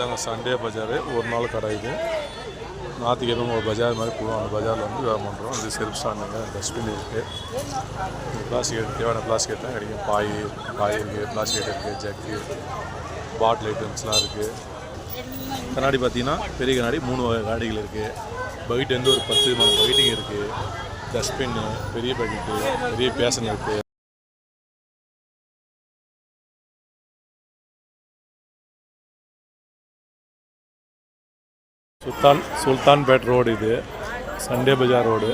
நாங்கள் சண்டே பஜார் ஒரு நாள் கடை இது. ஞாயிற்றுக்கிழமை ஒரு பஜார் மாதிரி போடுவோம். அந்த பஜாரில் வந்து வியாபாரம் பண்ணுறோம் இது செல்ஃப் ஸ்டாண்டுங்க டஸ்ட்பின் இருக்குது பிளாஸ்டிக் தேவையான பிளாஸ்டிக் தான் கிடைக்கும் பாய் பாய் இருக்குது பிளாஸ்டிக் இருக்குது ஜக்கு பாட்டில் ஐட்டம்ஸ்லாம் இருக்குது கண்ணாடி பார்த்தீங்கன்னா பெரிய கண்ணாடி மூணு வகை கண்ணாடிகள் இருக்குது பக்கெட் வந்து ஒரு பத்து விதமான பைட்டிங் இருக்குது டஸ்ட்பின்னு பெரிய பக்கெட்டு பெரிய பேசன் இருக்குது சுல்தான் சுல்தான்பேட் ரோடு இது. Sunday Bazaar road.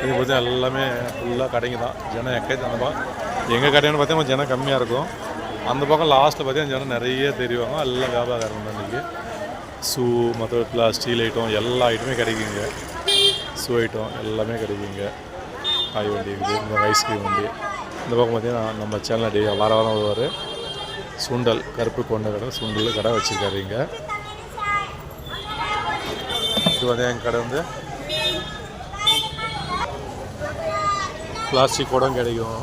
இது பார்த்தா எல்லாமே ஃபுல்லாக கடைங்க தான். ஜனம் எக்கே அந்த பக்கம். எங்கள் கடைன்னு பார்த்தீங்கன்னா ஜனம் கம்மியாக இருக்கும். அந்த பக்கம் லாஸ்ட்டில் பார்த்தீங்கன்னா ஜனம் நிறைய தெரிவாங்க. எல்லாம் வியாபாரம் தான் இன்றைக்கி ஷூ மற்ற ஸ்டீல் ஐட்டம் எல்லா ஐட்டமே கிடைக்குங்க. ஷூ ஐட்டம் எல்லாமே கிடைக்குங்க. காய் வண்டி இருக்குது இந்த ஐஸ்கிரீம் வண்டி. இந்த பக்கம் பார்த்தீங்கன்னா நம்ம சேனல் அடி வார வாரம் வருவார். சுண்டல் கருப்பு கொண்ட கடை சுண்டல் கடை வச்சுருக்காரு இங்கே இது வந்து. எங்கள் பிளாஸ்டிக் குடம் கிடைக்கும்.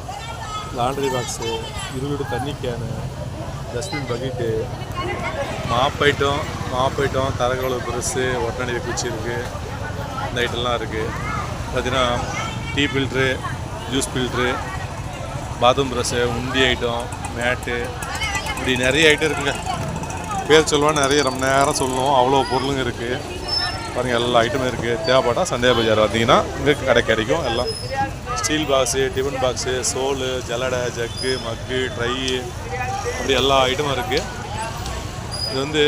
லாண்ட்ரி பாக்ஸு இருபது தண்ணி can dustbin bucket mop item mop item தரகவளவு ப்ரெஸ்ஸு ஒட்டணி குச்சி இருக்குது இந்த ஐட்டம்லாம் இருக்குது பார்த்தீங்கன்னா tea filter juice filter bathroom brush உண்டி ஐட்டம் மேட்டு இப்படி நிறைய ஐட்டம் இருக்குங்க. பேர் சொல்லுவோம் நிறைய. ரொம்ப நேரம் சொல்லுவோம். அவ்வளோ பொருளுங்க இருக்குது பாருங்கள் எல்லா ஐட்டமும் இருக்குது தேவைப்பட்டால் சந்தியா பஜார் வந்தீங்கன்னா இங்கே கடை கிடைக்கும் எல்லாம். ஸ்டீல் பாக்ஸு டிஃபன் பாக்ஸு சோலு ஜலடை ஜக்கு மக்கு ட்ரை அப்படி எல்லா ஐட்டமும் இருக்குது இது வந்து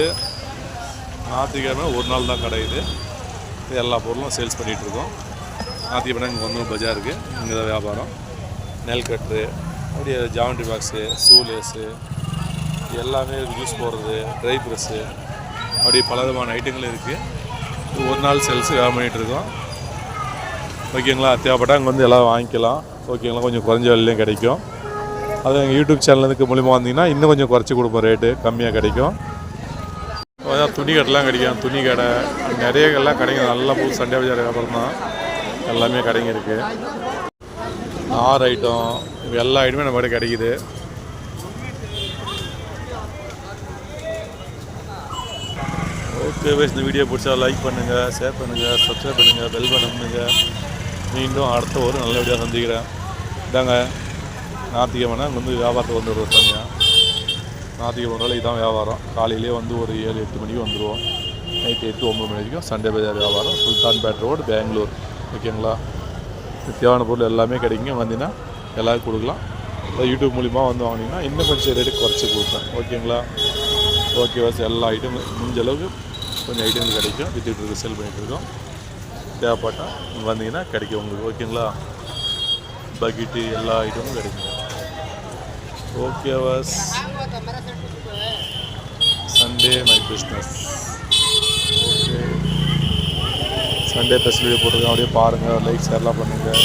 ஞாயிற்றுக்கிழமை ஒரு நாள் தான் கடை இது. இது எல்லா பொருளும் சேல்ஸ் பண்ணிகிட்டு இருக்கோம். ஞாயிற்றுக்கிழமை இங்கே வந்து பஜாருக்கு இங்கே தான் வியாபாரம். நெல் கட்ரு அப்படியே ஜாவண்ட்ரி பாக்ஸு ஷூலேஸு எல்லாமே ஜூஸ் போடுறது ட்ரை ப்ரெஸ்ஸு அப்படி பல விதமான ஐட்டங்கள் இருக்குது ஒரு நாள் சேல்ஸ் வேலை பண்ணிகிட்டு இருக்கோம் ஓகேங்களா தேவைப்பட்டால் அங்கே வந்து எல்லாம் வாங்கிக்கலாம். ஓகேங்களா கொஞ்சம் குறைஞ்ச விலையிலையும் கிடைக்கும். அது எங்கள் யூடியூப் சேனலுக்கு மூலிமா வந்தீங்கன்னா இன்னும் கொஞ்சம் குறைச்சி கொடுப்போம் ரேட்டு கம்மியாக கிடைக்கும். அதான் துணி கடைலாம் கிடைக்கும். துணி கடை நிறைய எல்லாம் கிடைக்கும். நல்லா புது சண்டே பஜார் வியாபாரம் தான். எல்லாமே கடைங்க இருக்குது ஆறு ஐட்டம் எல்லா ஐட்டமே நம்ம கிடைக்கிது கிடைக்குது. ஓகே இந்த வீடியோ பிடிச்சா லைக் பண்ணுங்கள் ஷேர் பண்ணுங்கள் சப்ஸ்கிரைப் பண்ணுங்கள் பெல் பண்ணுங்கள் மீண்டும் அடுத்த ஒரு நல்ல வீடியோ சந்திக்கிறேன். இதாங்க ஞாயிற்றுக்கிழமை அங்கே வந்து வியாபாரத்தை வந்து வருவாங்க தனியாக ஞாயிற்றுக்கிழமை நாள் வியாபாரம். காலையிலேயே வந்து ஒரு ஏழு எட்டு மணிக்கு வந்துடுவோம். நைட்டு எட்டு ஒம்பது மணி வரைக்கும் சண்டே பஜார் வியாபாரம். சுல்தான்பேட் ரோடு பெங்களூர். ஓகேங்களா? தேவையான பொருள் எல்லாமே கிடைக்குங்க. வந்தீங்கன்னா எல்லாருக்கும் கொடுக்கலாம். இல்லை யூடியூப் மூலிமா வந்து வாங்கினீங்கன்னா இன்னும் கொஞ்சம் ரேட்டு குறைச்சி கொடுப்பேன். ஓகேங்களா? ஓகே வாஸ் எல்லா ஐட்டமும் முடிஞ்ச அளவுக்கு கொஞ்சம் ஐட்டங்கள் கிடைக்கும். வித்துட்டு செல் பண்ணிகிட்டு இருக்கோம். தேவைப்பட்டால் வந்தீங்கன்னா கிடைக்கும் உங்களுக்கு. ஓகேங்களா பக்கெட்டு எல்லா ஐட்டமும் கிடைக்கும். Okay was Sunday my business okay Sunday facility video போட்டிருக்கேன். அப்படியே பாருங்கள் லைக் ஷேர்லாம் பண்ணுங்கள்